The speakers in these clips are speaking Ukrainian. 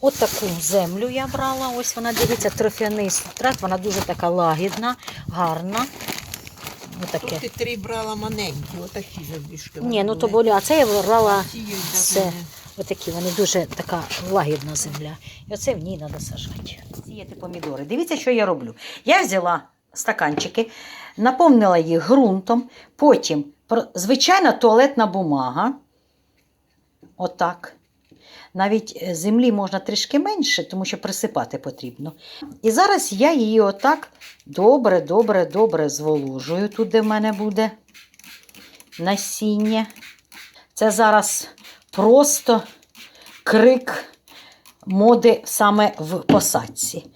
От таку землю я брала. Ось вона, дивіться, трофяний субстрат, вона дуже така лагідна, гарна. Тут ти три брала маленькі, отакі забіжки. Ні, ну то болю, а це я брала давно Отакі, вони дуже така лагідна земля. І оце в ній треба сажати. Сіяти помідори. Дивіться, що я роблю. Я взяла стаканчики, наповнила їх ґрунтом, потім звичайна туалетна бумага. Отак. Навіть е, землі можна трішки менше, тому що присипати потрібно. І зараз я її отак добре, добре, добре зволожую. Тут, де в мене буде насіння. Це зараз просто крик моди саме в посадці.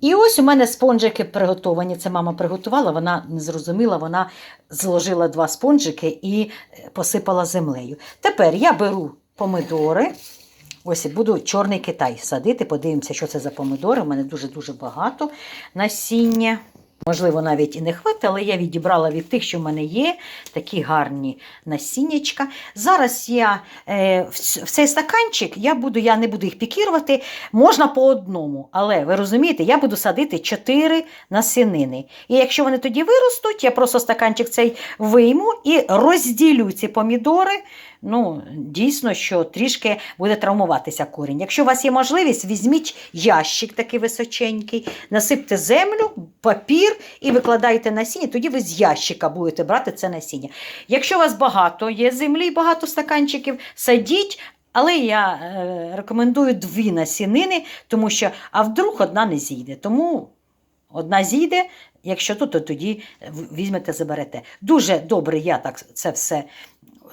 І ось у мене спонжики приготовані. Це мама приготувала, вона не зрозуміла, вона зложила два спонжики і е, посипала землею. Тепер я беру помидори. Ось буду чорний Китай садити. Подивимося, що це за помидори. У мене дуже-дуже багато насіння. Можливо, навіть і не хватить, але я відібрала від тих, що в мене є, такі гарні насіннячка. Зараз я е, в, цей стаканчик я буду, я не буду їх пікірувати, можна по одному. Але ви розумієте, я буду садити 4 насінини. І якщо вони тоді виростуть, я просто стаканчик цей вийму і розділю ці помідори. Ну, дійсно, що трішки буде травмуватися корінь. Якщо у вас є можливість, візьміть ящик такий височенький, насипте землю, папір і викладайте насіння, тоді ви з ящика будете брати це насіння. Якщо у вас багато є землі, багато стаканчиків, садіть. Але я е, рекомендую дві насінини, тому що а вдруг одна не зійде. Тому одна зійде, якщо тут, то тоді візьмете, заберете. Дуже добре я так це все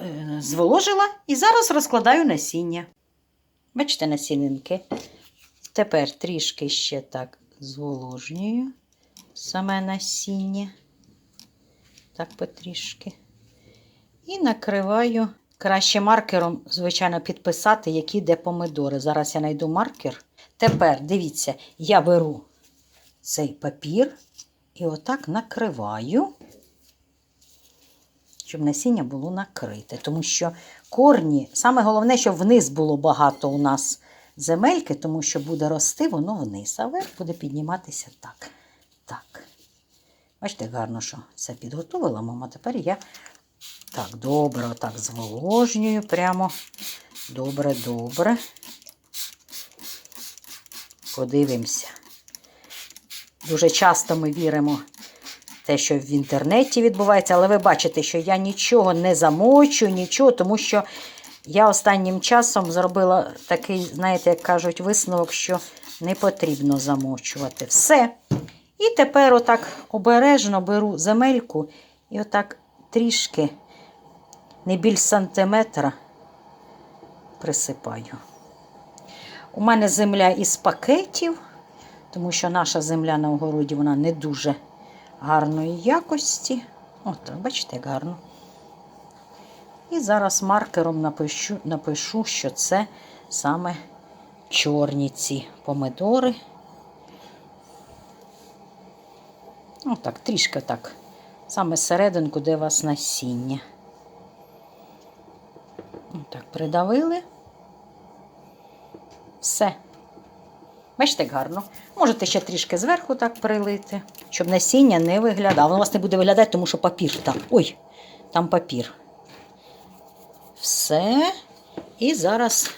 е, зволожила і зараз розкладаю насіння. Бачите, насінинки. Тепер трішки ще так зволожнюю саме насіння. Так потрішки. І накриваю. Краще маркером, звичайно, підписати, які де помидори. Зараз я знайду маркер. Тепер, дивіться, я беру цей папір і отак накриваю, щоб насіння було накрите. Тому що корні, саме головне, щоб вниз було багато у нас земельки, тому що буде рости воно вниз, а вверх буде підніматися так. Так. Бачите, гарно, що це підготувала мама. Тепер я так добре отак зволожнюю прямо. Добре, добре. Подивимося. Дуже часто ми віримо в те, що в інтернеті відбувається, але ви бачите, що я нічого не замочу, нічого, тому що я останнім часом зробила такий, знаєте, як кажуть, висновок, що не потрібно замочувати. Все. І тепер отак обережно беру земельку і отак трішки, не більш сантиметра, присипаю. У мене земля із пакетів, тому що наша земля на огороді вона не дуже гарної якості. От, бачите, як гарно. І зараз маркером напишу, напишу, що це саме чорні ці помидори. Отак, трішки так. Саме серединку, де у вас насіння. Отак, придавили. Все. Бачите, як гарно. Можете ще трішки зверху так прилити, щоб насіння не виглядало. Воно у вас не буде виглядати, тому що папір там. Ой, там папір. Все. І зараз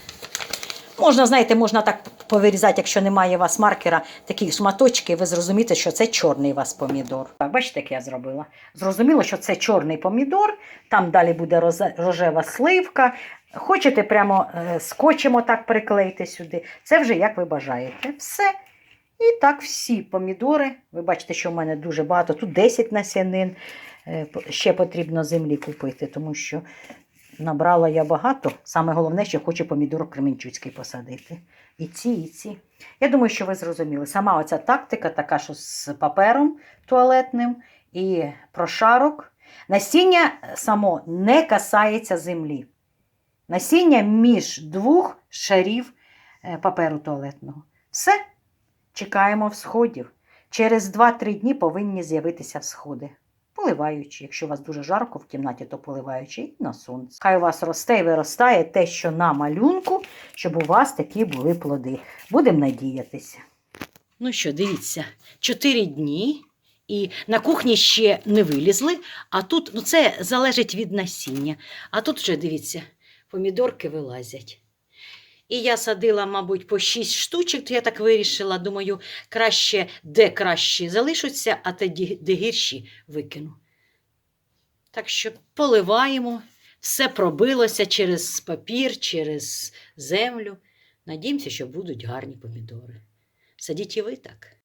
можна, знаєте, можна так повирізати, якщо немає у вас маркера, такі шматочки, ви зрозумієте, що це чорний у вас помідор. Бачите, як я зробила? Зрозуміло, що це чорний помідор, там далі буде рожева сливка. Хочете прямо е, скотчем так приклеїти сюди. Це вже як ви бажаєте. Все. І так всі помідори. Ви бачите, що в мене дуже багато. Тут 10 насінин. Е, Ще потрібно землі купити, тому що набрала я багато. Саме головне, що хочу помідор кременчуцький посадити. І ці, і ці. Я думаю, що ви зрозуміли. Сама оця тактика, така, що з папером туалетним і прошарок. Насіння само не касається землі. Насіння між двох шарів е, паперу туалетного. Все. Чекаємо всходів. Через 2-3 дні повинні з'явитися всходи. Поливаючи. Якщо у вас дуже жарко в кімнаті, то поливаючи і на сонце. Хай у вас росте і виростає те, що на малюнку, щоб у вас такі були плоди. Будемо надіятися. Ну що, дивіться, чотири дні. І на кухні ще не вилізли, а тут ну це залежить від насіння. А тут вже дивіться, помідорки вилазять. І я садила, мабуть, по 6 штучок, то я так вирішила, думаю, краще де краще залишаться, а те де гірші викину. Так що поливаємо, все пробилося через папір, через землю. Надіємося, що будуть гарні помідори. Садіть і ви так.